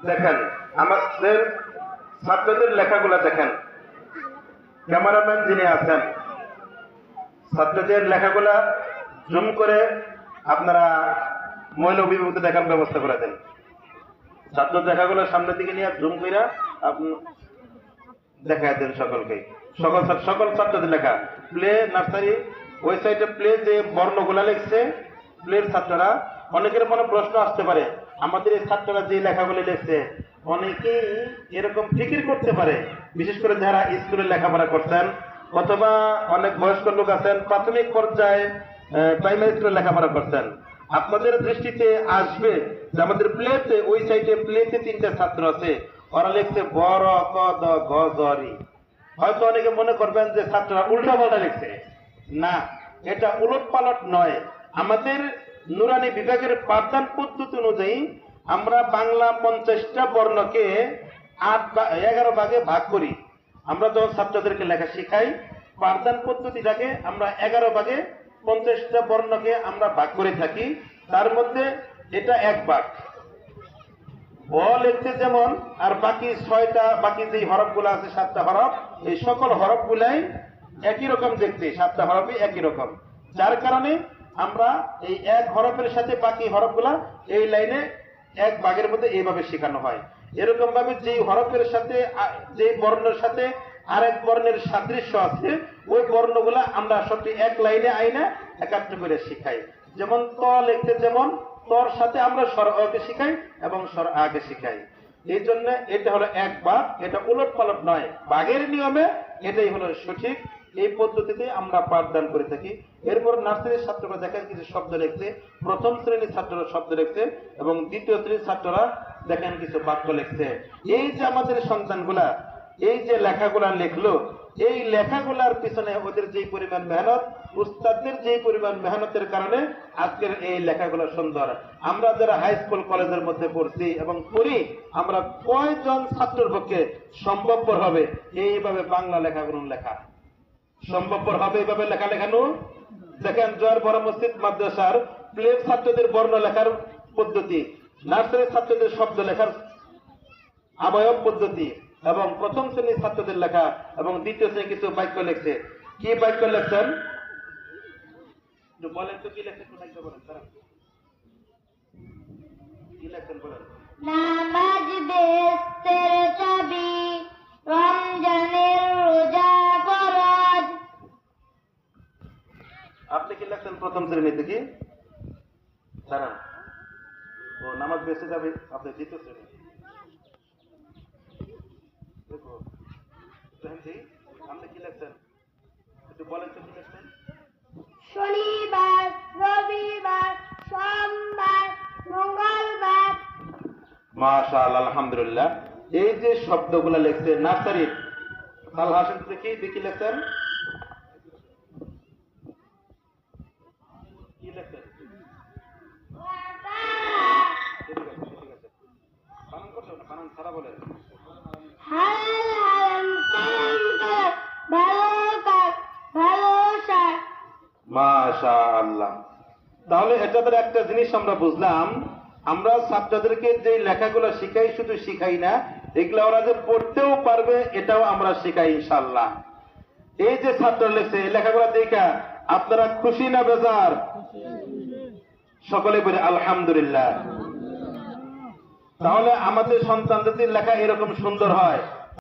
দেখেন আমাদের ছাত্রদের লেখাগুলো দেখেন। ক্যামেরাম্যান যিনি আছেন, ছাত্রদের লেখাগুলা জুম করে আপনারা মহিলা অভিভাবকদের দেখার ব্যবস্থা করে দেন। ছাত্র লেখাগুলো সামনের দিকে নিয়ে জুম করে আপনি দেখায় দেন সকলকে। সকল সকল ছাত্রদের লেখা। প্লে নার্সারি ওয়েবসাইটে প্লে যে বর্ণগুলা লিখছে, প্লের ছাত্ররা, অনেকের মনে প্রশ্ন আসতে পারে আমাদের এই ছাত্ররা যে লেখাগুলি লিখছে, অনেকেই এরকম ফিকির করতে পারে, বিশেষ করে যারা স্কুলে লেখাপড়া করছেন অথবা অনেক বয়স্ক লোক আছেন, প্রাথমিক পর্যায়ে প্রাইমারি স্কুলে লেখাপড়া করছেন। আপনাদের দৃষ্টিতে আসবে যে আমাদের প্লেতে ওই সাইডে প্লেতে তিনটা ছাত্র আছে, ওরা লিখছে বড় ক, দ, গ, জ, রি। হয়তো অনেকে মনে করবেন যে ছাত্ররা উল্টা পাল্টা লিখছে। না, এটা উলট পালট নয়। আমাদের নুরানি বিভাগের পাঠদান পদ্ধতি অনুযায়ী আমরা বাংলা পঞ্চাশটা বর্ণকে আট বা এগারো ভাগে ভাগ করি। আমরা যখন ছাত্রদেরকে লেখা শেখাই পাঠদান পদ্ধতিটাকে আমরা এগারো ভাগে পঞ্চাশটা বর্ণকে আমরা ভাগ করে থাকি। তার মধ্যে এটা এক ভাগ। ব লিখতে যেমন, আর বাকি ছয়টা, বাকি যে হরফগুলো আছে, সাতটা হরফ, এই সকল হরফগুলাই একই রকম দেখতে, সাতটা হরফই একই রকম। যার কারণে আমরা এই এক হরফের সাথে বাকি হরফগুলা এই লাইনে এক বাঘের মধ্যে এইভাবে শেখানো হয়। এরকম ভাবে যে হরফের সাথে যে বর্ণের সাথে আরেক বর্ণের সাদৃশ্য আছে, ওই বর্ণগুলা আমরা সবটি এক লাইনে আইনে একাত্র করে শিখাই। যেমন ত লিখতে যেমন, তর সাথে আমরা স্বর অকে শিখাই এবং স্বর আগে শিখাই। এই জন্য এটা হলো এক বাঘ, এটা উলট পালট নয়। বাঘের নিয়মে এটাই হলো সঠিক। এই পদ্ধতিতে আমরা পাঠদান করে থাকি। এরপর নার্সারির ছাত্ররা দেখেন কিছু শব্দ লিখছে, প্রথম শ্রেণির ছাত্ররা শব্দ লিখছে এবং দ্বিতীয় শ্রেণির ছাত্ররা দেখেন কিছু বাক্য লিখছে। এই যে আমাদের সন্তানগুলা, এই যে লেখাগুলা লিখলো, এই লেখাগুলার পিছনে ওদের যে পরিমাণ মেহনত, উস্তাদদের যে পরিমাণ মেহনতের কারণে আজকের এই লেখাগুলো সুন্দর। আমরা যারা হাই স্কুল কলেজের মধ্যে পড়ছি এবং পড়ি, আমরা কয়জন ছাত্রের পক্ষে সম্ভবপর হবে? এইভাবে বাংলা লেখাগুলো লেখা। সম্ভবপর হবে এইভাবে লেখা লেখানো দেখেন জয়ের বড় মসজিদ, মাদ্রাসার। প্লে ছাত্রদের বর্ণ লেখার পদ্ধতি। নার্সারি ছাত্রদের শব্দ লেখার আবয়ব পদ্ধতি। এবং প্রথম শ্রেণির ছাত্রদের লেখা এবং দ্বিতীয় শ্রেণি কিছু বাক্য লেখছে। কি বাক্য লিখছেন? বলেন তো, কি লেখছেন। কি লেখছেন বলেন রমজানের রোজা ফরজ আপনি কি লেখছেন প্রথম শ্রেণীতে কি দাঁড়ান। ও নামাজ বেঁচে যাবে আপনি দ্বিতীয় শ্রেণি। দেখো আপনি কি লেখছেন? একটু বলেন তো কি লেখছেন? শনিবার রবিবার সোমবার মঙ্গলবার। মাশাল আলহামদুলিল্লাহ। এই যে শব্দগুলো লিখছে নার্সারির সাল হাসেন দেখি দেখি লিখছেন? তাহলে এটাদের একটা জিনিস আমরা বুঝলাম, আমরা ছাত্রদেরকে যে লেখাগুলো শিখাই শুধু শিখাই না, এগুলো ওরা যে পড়তেও পারবে, এটাও আমরা শিখাই ইনশাল্লাহ এই যে ছাত্র লেখছে, এই লেখাগুলো দেখা আপনারা খুশি না বেজার? সকলে বলে আলহামদুলিল্লাহ। তাহলে আমাদের সন্তানদের লেখা এরকম সুন্দর হয়।